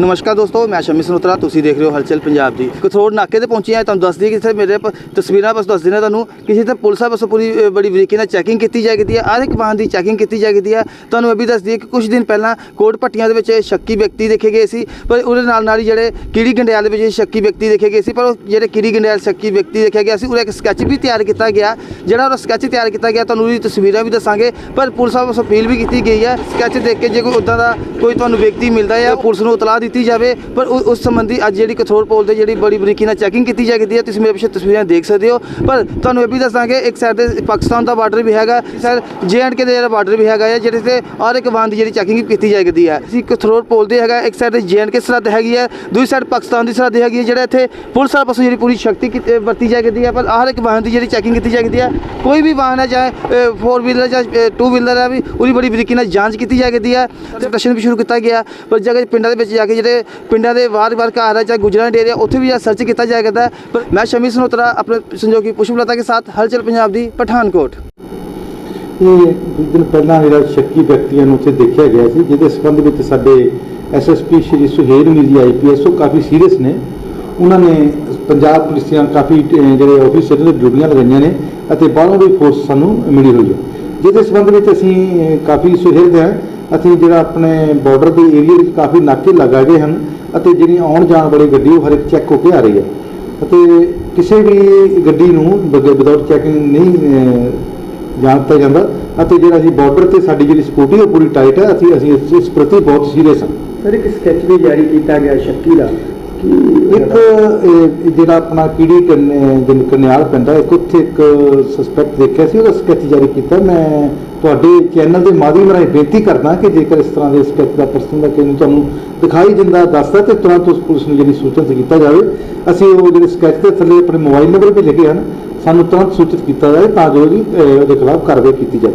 ਨਮਸਕਾਰ ਦੋਸਤੋ, ਮੈਂ ਸ਼ਮੀ ਸਨੋਤਰਾ, ਤੁਸੀਂ ਦੇਖ ਰਹੇ ਹੋ ਹਲਚਲ ਪੰਜਾਬ ਦੀ। ਕਥੋੜ ਨਾਕੇ ਤੇ ਪਹੁੰਚੇ ਆ ਤੁਹਾਨੂੰ ਦੱਸ ਦਈਏ ਕਿ ਇੱਥੇ ਮੇਰੇ ਪ- ਤਸਵੀਰਾਂ ਬਸ ਦੱਸ ਦਿੰਦਾ ਤੁਹਾਨੂੰ ਕਿਸੇ ਤੇ ਪੁਲਿਸ ਬਸ ਪੂਰੀ ਬੜੀ ਬਰੀਕੀ ਨਾਲ ਚੈਕਿੰਗ ਕੀਤੀ ਜਾਏਗੀ ਹੈ। ਹਰ ਇੱਕ ਵਾਹਨ ਦੀ ਚੈਕਿੰਗ ਕੀਤੀ ਜਾ ਜਾਏਗੀ ਹੈ। ਤੁਹਾਨੂੰ ਇਹ ਵੀ ਦੱਸ ਦਈਏ ਕਿ ਕੁਝ ਦਿਨ ਪਹਿਲਾਂ ਕੋਟ ਪੱਟੀਆਂ ਦੇ ਵਿੱਚ ਸ਼ੱਕੀ ਵਿਅਕਤੀ ਦੇਖੇ ਗਏ ਸੀ, ਪਰ ਉਹਦੇ ਨਾਲ ਨਾਲ ਹੀ ਜਿਹੜੇ ਕੀੜੀ ਗੰਡਿਆਲ ਦੇ ਵਿੱਚ ਸ਼ੱਕੀ ਵਿਅਕਤੀ ਦੇਖੇ ਗਏ ਸੀ, ਪਰ ਉਹ ਜਿਹੜੇ ਕੀੜੀ ਗੰਡਿਆਲ ਸ਼ੱਕੀ ਵਿਅਕਤੀ ਦੇਖਿਆ ਗਿਆ ਸੀ, ਉਹਦਾ ਇੱਕ ਸਕੈਚ ਵੀ ਤਿਆਰ ਕੀਤਾ ਗਿਆ। ਜਿਹੜਾ ਉਹਦਾ ਸਕੈਚ ਤਿਆਰ ਕੀਤਾ ਗਿਆ, ਤੁਹਾਨੂੰ ਉਹਦੀ ਤਸਵੀਰਾਂ ਵੀ ਦੱਸਾਂਗੇ, ਪਰ ਪੁਲਿਸ ਵੱਲੋਂ ਅਪੀਲ ਵੀ ਕੀਤੀ ਗਈ ਹੈ ਸਕੈਚ ਦੇਖ ਕੇ ਜੇ ਕੋਈ ਉਦਾਂ ਦਾ ਕੋਈ ਤੁਹਾਨੂੰ ਵਿਅਕਤੀ ਮਿਲਦਾ ਹੈ ਪੁਲਿਸ ਨੂੰ ਇਤਲਾਹ ਦਿੱਤੀ ਜਾਵੇ, ਪਰ ਉਸ ਸੰਬੰਧੀ ਅੱਜ ਜਿਹੜੀ ਕਥੋਰ ਪੋਲ ਤੇ ਜਿਹੜੀ ਬੜੀ ਬਰੀਕੀ ਨਾਲ ਚੈਕਿੰਗ ਕੀਤੀ ਜਾਏਗੀ ਹੈ, ਤੁਸੀਂ ਮੇਰੇ ਪਿੱਛੇ ਤਸਵੀਰਾਂ ਦੇਖ ਸਕਦੇ ਹੋ। ਪਰ ਤੁਹਾਨੂੰ ਇਹ ਵੀ ਦੱਸਾਂਗੇ, ਇੱਕ ਸਾਈਡ ਤੇ ਪਾਕਿਸਤਾਨ ਦਾ ਬਾਰਡਰ ਵੀ ਹੈਗਾ ਸਰ ਜੇ ਐਂਡ ਕੇ ਦਾ ਜਿਹੜਾ ਬਾਰਡਰ ਵੀ ਹੈਗਾ ਹੈ ਜਿਹੜੇ ਤੇ ਹਰ ਇੱਕ ਵਾਹਨ ਦੀ ਜਿਹੜੀ ਚੈਕਿੰਗ ਕੀਤੀ ਜਾ ਜਾਏਗੀ ਹੈ। ਅਸੀਂ ਕਥੋਰ ਪੋਲ ਦੇ ਹੈਗਾ, ਇੱਕ ਸਾਈਡ ਤੇ ਜੇ ਐਂਡ ਕੇ ਸਰਹੱਦ ਹੈਗੀ ਹੈ, ਦੂਜੀ ਸਾਈਡ ਪਾਕਿਸਤਾਨ ਦੀ ਸਰਹੱਦ ਹੈਗੀ ਹੈ, ਜਿਹੜਾ ਇੱਥੇ ਪੁਲਿਸ ਵਾਲੇ ਪਾਸੋਂ ਜਿਹੜੀ ਪੂਰੀ ਸ਼ਕਤੀ ਕੀਤੀ- ਅਹ ਵਰਤੀ ਜਾਏਗੀ ਹੈ, ਪਰ ਹਰ ਇੱਕ ਵਾਹਨ ਦੀ ਜਿਹੜੀ ਚੈਕਿੰਗ ਕੀਤੀ ਜਾਏਗੀ ਹੈ, ਕੋਈ ਵੀ ਵਾਹਨ ਹੈ ਚਾਹੇ 4 ਵੀਲਰ ਜਾਂ 2 ਵੀਲਰ ਹੈ ਵੀ, ਉਹਦੀ ਬੜੀ ਬਰੀਕੀ ਨਾਲ ਜਾਂਚ ਕੀਤੀ ਜਾਏਗੀ ਹੈ। ਤੇ ਪ੍ਰਸ਼ਨ ਵੀ ਸ਼ੁਰੂ ਕੀਤਾ ਗਿਆ, ਪਰ ਜਗ੍ਹਾ ਪਿੰਡਾਂ ਦੇ ਵਿੱਚ ਜਾ ਕੇ ਜਿਹੜੇ ਪਿੰਡਾਂ ਦੇ ਵਾਰ-ਵਾਰ ਘਰ ਹੈ ਚਾਹੇ ਗੁਜਰਾਂ ਡੇਰੇ ਉੱਥੇ ਵੀ ਸਰਚ ਕੀਤਾ ਜਾਏਗਾ ਹੈ। ਮੈਂ ਸ਼ਮੀ ਸਨੋਤਰਾ, ਆਪਣੇ ਸੰਜੋਗੀ ਪੁਸ਼ਪਲਤਾ ਕੇ ਸਾਥ, ਹਲਚਲ ਪੰਜਾਬ ਦੀ, ਪਠਾਨਕੋਟ। ਇਹ ਕੁਝ ਦਿਨ ਪਹਿਲਾਂ ਜਿਹੜਾ ਸ਼ੱਕੀ ਵਿਅਕਤੀਆਂ ਨੂੰ ਉੱਥੇ ਦੇਖਿਆ ਗਿਆ ਸੀ, ਜਿਹਦੇ ਸੰਬੰਧ ਵਿੱਚ ਸਾਡੇ ਐਸਐਸਪੀ ਸ਼੍ਰੀ ਸੁਹੇਲ ਮੀਰੀ ਆਈਪੀਐਸ ਉਹ ਕਾਫੀ ਸੀਰੀਅਸ ਨੇ। ਉਹਨਾਂ ਨੇ ਪੰਜਾਬ ਪੁਲਿਸ ਦੀਆਂ ਕਾਫੀ ਜਿਹੜੇ ਆਫੀਸਰ ਨੇ ਡਿਊਟੀਆਂ ਲਗਾਈਆਂ ਨੇ ਅਤੇ ਬਾਹਰੋਂ ਵੀ ਫੋਰਸ ਸਾਨੂੰ ਮਿਲੀ ਹੋਈ ਹੈ। ਜਿਹਦੇ ਸੰਬੰਧ ਵਿੱਚ ਅਸੀਂ ਕਾਫੀ ਸੁਹਿਰਦ ਹਾਂ। ਅਸੀਂ ਜਿਹੜਾ ਆਪਣੇ ਬਾਰਡਰ ਦੇ ਏਰੀਆ ਵਿੱਚ ਕਾਫੀ ਨਾਕੇ ਲਗਾ ਗਏ ਹਨ ਅਤੇ ਜਿਹੜੀ ਆਉਣ ਜਾਣ ਵਾਲੀ ਗੱਡੀ ਉਹ ਹਰ ਇੱਕ ਚੈੱਕ ਹੋ ਕੇ ਆ ਰਹੀ ਹੈ। ਅਤੇ ਕਿਸੇ ਵੀ ਗੱਡੀ ਨੂੰ ਵਿਦਆਊਟ ਚੈਕਿੰਗ ਨਹੀਂ ਅਹ, ਜਾਣ ਦਿੱਤਾ ਜਾਂਦਾ ਅਤੇ ਜਿਹੜਾ ਅਸੀਂ ਬਾਰਡਰ ਤੇ ਸਾਡੀ ਜਿਹੜੀ ਸਿਕਿਉਰਿਟੀ ਉਹ ਪੂਰੀ ਟਾਈਟ ਹੈ। ਅਸੀਂ ਅਸੀਂ ਇਸ- ਇਸ ਪ੍ਰਤੀ ਬਹੁਤ ਸੀਰੀਅਸ ਹਾਂ। ਸਰ ਇੱਕ ਸਕੈਚ ਵੀ ਜਾਰੀ ਕੀਤਾ ਗਿਆ ਸ਼ੱਕੀ ਦਾ ਇੱਕ ਇਹ, ਜਿਹੜਾ ਆਪਣਾ ਕੀੜੀ ਕੰਨੇ- ਕਨਿਆਲ ਪੈਂਦਾ ਇੱਕ ਉੱਥੇ ਇੱਕ ਸਸਪੈਕਟ ਦੇਖਿਆ ਸੀ ਉਹਦਾ ਸਕੈਚ ਜਾਰੀ ਕੀਤਾ। ਮੈਂ ਤੁਹਾਡੇ ਚੈਨਲ ਦੇ ਮਾਧਿਅਮ ਰਾਹੀਂ ਬੇਨਤੀ ਕਰਦਾ ਕਿ ਜੇਕਰ ਇਸ ਤਰ੍ਹਾਂ ਦੇ ਸਕੈਚ ਦਾ ਪਰਸਨ ਦਾ ਕਿਸੇ ਨੂੰ ਤੁਹਾਨੂੰ ਦਿਖਾਈ ਦਿੰਦਾ ਦੱਸਦਾ ਤੇ ਤੁਰੰਤ ਉਸ ਪੁਲਿਸ ਨੂੰ ਜਿਹੜੀ ਸੂਚਿਤ ਕੀਤਾ ਜਾਵੇ। ਅਸੀਂ ਉਹ ਜਿਹੜੇ ਸਕੈਚ ਦੇ ਥੱਲੇ ਆਪਣੇ ਮੋਬਾਈਲ ਨੰਬਰ ਵੀ ਲਿਖੇ ਹਨ ਸਾਨੂੰ ਤੁਰੰਤ ਸੂਚਿਤ ਕੀਤਾ ਜਾਵੇ ਤਾਂ ਜੋ ਜੀ ਉਹਦੇ ਖਿਲਾਫ ਕਾਰਵਾਈ ਕੀਤੀ ਜਾਵੇ।